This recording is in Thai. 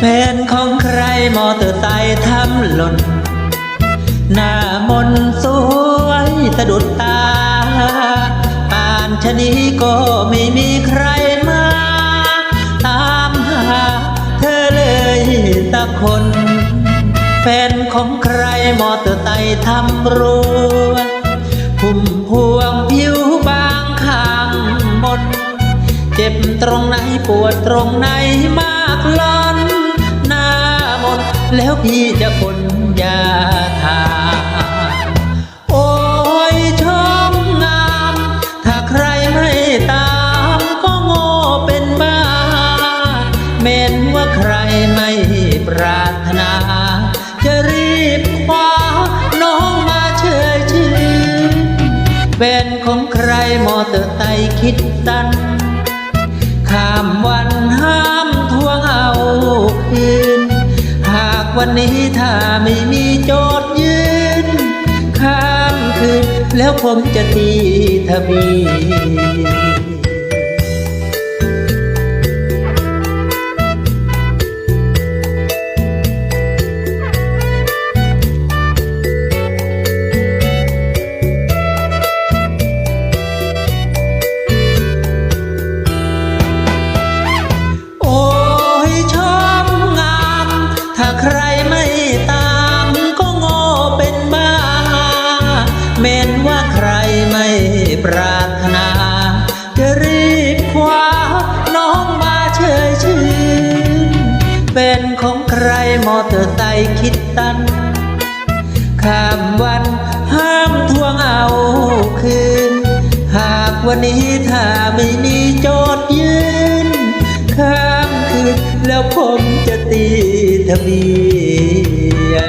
แฟนของใครมอเตอร์ไซค์ทำหล่น หน้ามนสวยสะดุดตา ป่านชนีก็ไม่มีใครมา ตามหาเธอเลยสักคน แฟนของใครมอเตอร์ไซค์ทำรัวพุ่มพวงผิวบางข้างหมดเจ็บตรงไหนปวดตรงไหนมากล้อ แล้วพี่จะพ่นยาทา โอ้ยชมงาม ถ้าใครไม่ตามก็โง่เป็นบ้าเม้นว่าใครไม่ปรารถนา จะรีบคว้าน้องมาเชยชื่นเป็นของใครมอเตอร์ไซค์คิดสั้นข้ามวันห้ามทวงเอาคืน วันนี้ถ้าไม่มีโจทย์ยืนข้ามคืน แล้วผมจะตีทะเบียน เป็นของใครมอเตอร์ไซค์คิดตัน ข้ามวันห้ามทวงเอาคืน หากวันนี้ถ้าไม่มีโจทย์ยืน ข้ามคืนแล้วผมจะตีทะเบียน